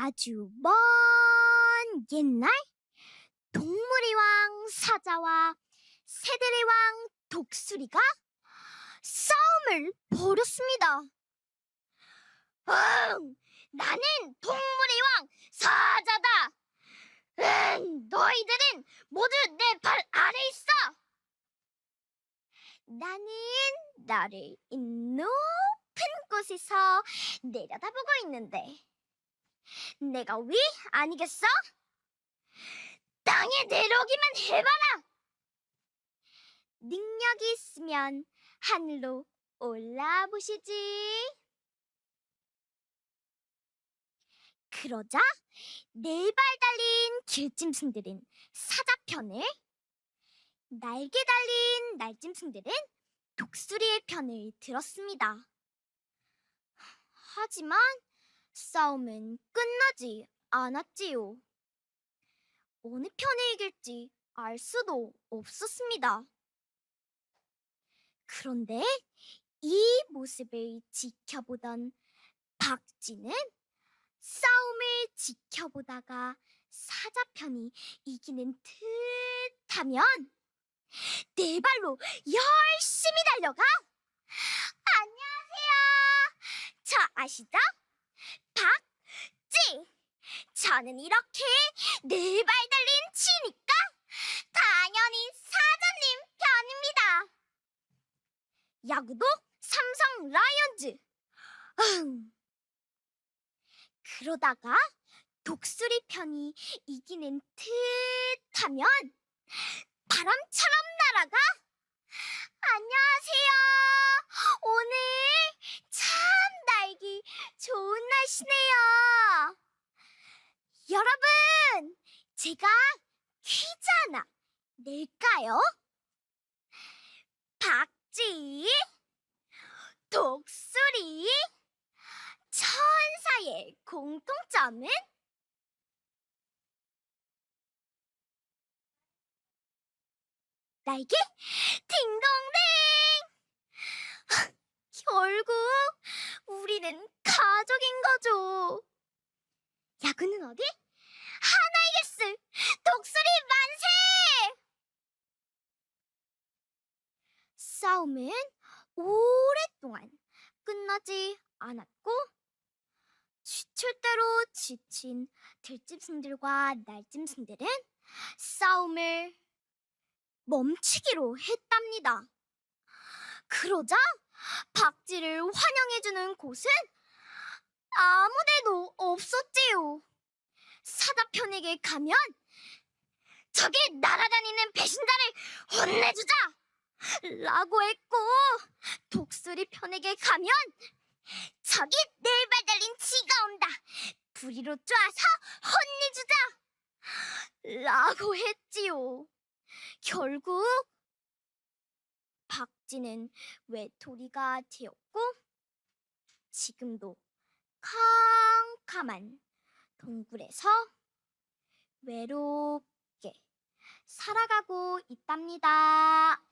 아주 먼 옛날 동물의 왕 사자와 새들의 왕 독수리가 싸움을 벌였습니다. 응, 나는 동물의 왕 사자다. 응, 너희들은 모두 내 발 아래 있어. 나는 나를 이 높은 곳에서 내려다보고 있는데 내가 위 아니겠어? 땅에 내려오기만 해봐라. 능력이 있으면 하늘로 올라 보시지. 그러자 네 발 달린 길짐승들은 사자편을, 날개 달린 날짐승들은 독수리의 편을 들었습니다. 하지만 싸움은 끝나지 않았지요. 어느 편이 이길지 알 수도 없었습니다. 그런데 이 모습을 지켜보던 박쥐는 싸움을 지켜보다가 사자편이 이기는 듯하면 네 발로 열심히 달려가 안녕하세요. 저 아시죠? 저는 이렇게 네 발 달린 치니까 당연히 사자님 편입니다. 야구도 삼성 라이온즈. 응. 그러다가 독수리 편이 이기는 듯 하면 바람처럼 날아가 안녕하세요. 오늘 참 날기 좋은 날씨네요. 여러분, 제가 퀴즈 하나 낼까요? 박쥐, 독수리, 천사의 공통점은? 날개? 딩동댕! 결국 우리는 가족인 거죠. 야구는 어디? 하나이글스! 독수리 만세! 싸움은 오랫동안 끝나지 않았고 지칠 대로 지친 들짐승들과 날짐승들은 싸움을 멈추기로 했답니다. 그러자 박쥐를 환영해주는 곳은 아무데도 없었지요. 사자편에게 가면 저기 날아다니는 배신자를 혼내주자! 라고 했고 독수리 편에게 가면 저기 네발 달린 쥐가 온다! 부리로 쪼아서 혼내주자! 라고 했지요. 결국 박쥐는 외톨이가 되었고 지금도 캄캄한 동굴에서 외롭게 살아가고 있답니다.